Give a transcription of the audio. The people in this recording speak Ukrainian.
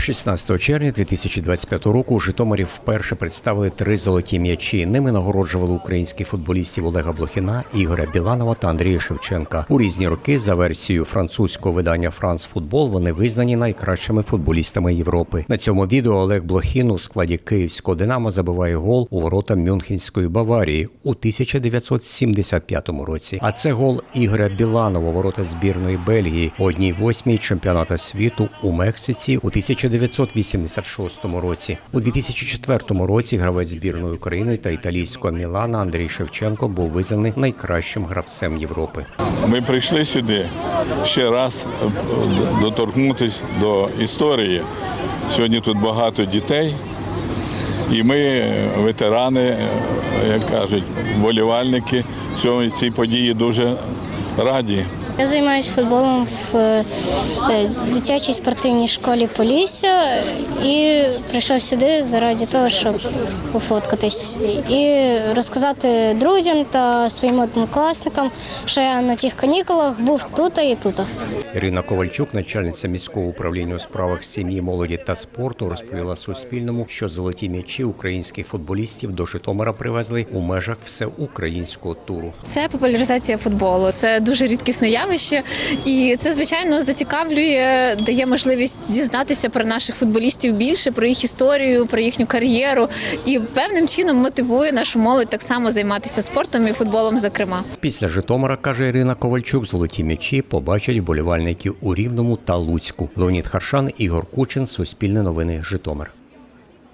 16 червня 2025 року у Житомирі вперше представили три золоті м'ячі. Ними нагороджували українських футболістів Олега Блохіна, Ігоря Біланова та Андрія Шевченка. У різні роки за версією французького видання Франс Футбол вони визнані найкращими футболістами Європи. На цьому відео Олег Блохін у складі київського Динамо забиває гол у ворота Мюнхенської Баварії у 1975 році. А це гол Ігоря Біланова, ворота збірної Бельгії одній восьмій чемпіоната світу у Мексиці у 1986 році. У 2004 році гравець збірної України та італійського Мілана Андрій Шевченко був визнаний найкращим гравцем Європи. Ми прийшли сюди ще раз е, доторкнутися до історії. Сьогодні тут багато дітей, і ми, е, ветерани, е, як кажуть, волівальники цьому цій події дуже раді. Я займаюся футболом в е, дитячій спортивній школі Полісся і прийшов сюди заради того, щоб пофоткатись і розказати друзям та своїм однокласникам, що я на тих канікулах був тут і тут. Ірина Ковальчук, начальниця міського управління у справах сім'ї, молоді та спорту, розповіла Суспільному, що золоті м'ячі українських футболістів до Житомира привезли у межах всеукраїнського туру. Це популяризація футболу. Це дуже рідкісне явище, і це звичайно зацікавлює, дає можливість дізнатися про наших футболістів більше, про їх історію, про їхню кар'єру, і певним чином мотивує нашу молодь так само займатися спортом і футболом, зокрема. Після Житомира, каже Ірина Ковальчук, золоті м'ячі побачать вболівальників у Рівному та Луцьку. Леонід Харшан, Ігор Кучин, Суспільне новини, Житомир.